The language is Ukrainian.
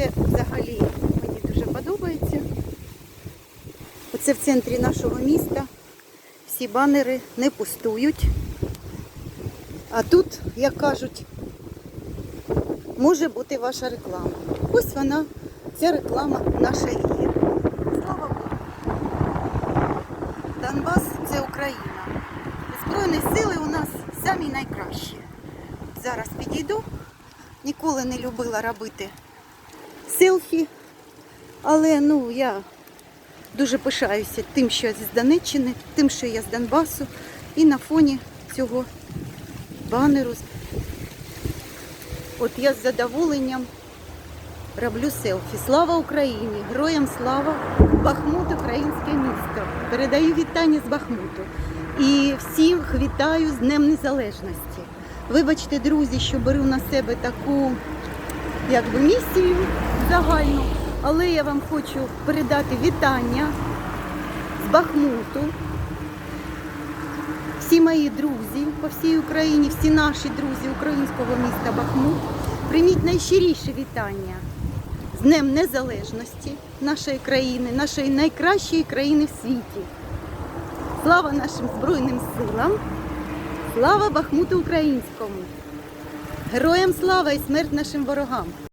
це взагалі мені дуже подобається. Оце в центрі нашого міста. Всі банери не пустують. А тут, як кажуть, може бути ваша реклама. Ось вона, ця реклама наша є. Слава Богу. Донбас це Україна. Збройні сили у нас самі найкращі. Зараз підійду. Ніколи не любила робити селфі, але ну я дуже пишаюся тим, що я з Донеччини, тим, що я з Донбасу. І на фоні цього банеру. От я з задоволенням роблю селфі. Слава Україні! Героям слава! Бахмут українське місто. Передаю вітання з Бахмуту. І всіх вітаю з Днем Незалежності. Вибачте, друзі, що беру на себе таку якби, місію загальну, але я вам хочу передати вітання з Бахмуту. Всі мої друзі по всій Україні, всі наші друзі українського міста Бахмут, прийміть найщиріше вітання з Днем Незалежності нашої країни, нашої найкращої країни в світі. Слава нашим Збройним силам! Слава Бахмуту українському! Героям слава і смерть нашим ворогам!